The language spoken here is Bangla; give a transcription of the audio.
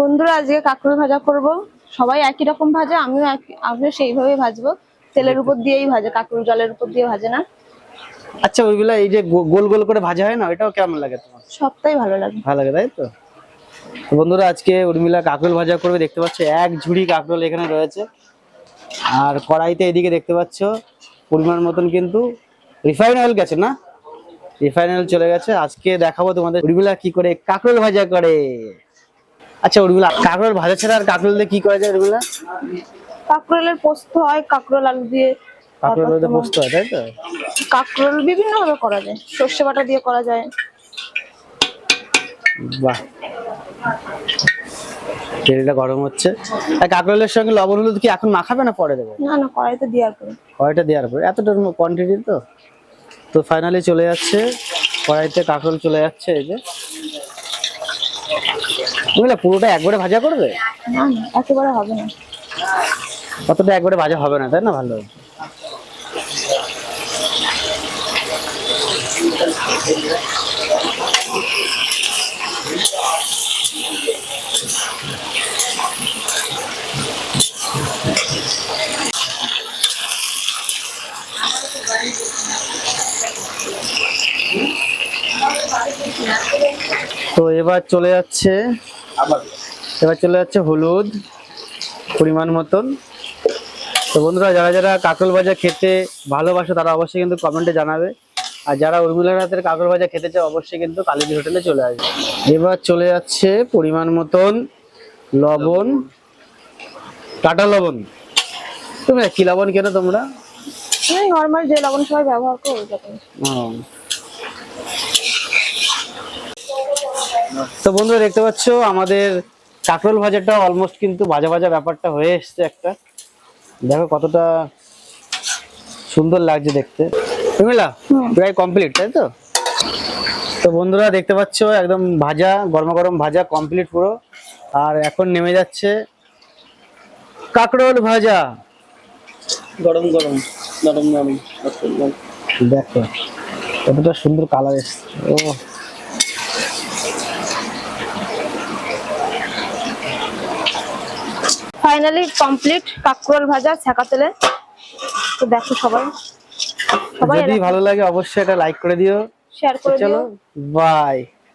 বন্ধুরা আজকে কাঁকরোল ভাজা করব। সবাই একই রকম ভাজা আমিও আমিও সেইভাবেই ভাজবো। তেলের উপর দিয়েই ভাজে কাঁকরোল জলের উপর দিয়ে ভাজে না। আচ্ছা ওইগুলা এই যে গোল গোল করে ভাজা হয় না ওইটাও কেমন লাগে তোমার? সবটাই ভালো লাগে। ভালো লাগে তাই তো? তো বন্ধুরা আজকে উর্মিলা কাঁকরোল ভাজা করবে দেখতে পাচ্ছ এক ঝুড়ি কাঁকরোল এখানে রয়েছে। আর কড়াইতে এদিকে দেখতে পাচ্ছ পরিমাণ মতন কিন্তু রিফাইন অয়েল গেছে না? রিফাইন অয়েল চলে গেছে। আজকে দেখাবো তোমাদের উর্মিলা কি করে কাঁকরোল ভাজা করে। আচ্ছা উর্মিলা কাঁকরোল ভাজা ছাড়া আর কাঁকরোল দিয়ে কি করা যায় উর্মিলা কাঁকরোলের পোস্ত হয় কাঁকরোল আলু দিয়ে কাঁকরোল দিয়ে পোস্ত হয় তাই তো? কাঁকরোল বিভিন্ন ভাবে করা যায় সর্ষে বাটা দিয়ে করা যায়। বাহ। তেলটা গরম হচ্ছে। আর কাঁকরোলের সঙ্গে লবণ হলুদ কি এখন মাখাবে না পরে দেবে? না না কড়াইতে দেওয়ার পরে। কড়াইটা দেওয়ার পরে। এতটা কোয়ান্টিটি তো? তো ফাইনালি চলে যাচ্ছে। কড়াইতে কাঁকরোল চলে যাচ্ছে এই যে। বুঝলে পুরোটা একবারে ভাজা করবে? না একেবারে হবে না। কতটা একবারে ভাজা হবে না তাই না ভালো? তো এবার চলে যাচ্ছে এবার চলে যাচ্ছে হলুদ পরিমাণ মতন। তো বন্ধুরা যারা যারা কাকরোল ভাজা খেতে ভালোবাসে তারা অবশ্যই কিন্তু কমেন্টে জানাবে। আর যারা উর্মিলার হাতের কাকরোল ভাজা খেতে চায় অবশ্যই কিন্তু কালীজি হোটেলে চলে আসবে। এবার চলে যাচ্ছে পরিমাণ মতন লবণ। কাটা লবণ। তুমি কি লবণ কেন তোমরা? নর্মাল যে লবণ সবাই ব্যবহার করে ওই রকম। ও। তো বন্ধুরা দেখতে পাচ্ছ আমাদের কাকরোল ভাজাটা অলমোস্ট কিন্তু ভাজা ভাজা ব্যাপারটা হয়ে এসছে একটা। দেখো কতটা সুন্দর লাগছে দেখতে। হুম। প্রায় কমপ্লিট তাই তো? তো বন্ধুরা দেখতে পাচ্ছ একদম ভাজা গরম গরম ভাজা কমপ্লিট পুরো। আর এখন নেমে যাচ্ছে কাকরোল ভাজা। গরম গরম নরম নরম দেখো কতটা সুন্দর কালার এসছে। ও ফাইনালি কমপ্লিট কাকরোল ভাজা ছাকা তেলে। তো দেখো সবাই। সবাই যদি ভালো লাগে অবশ্যই এটা লাইক করে দিও। শেয়ার করে চলো দিও। বাই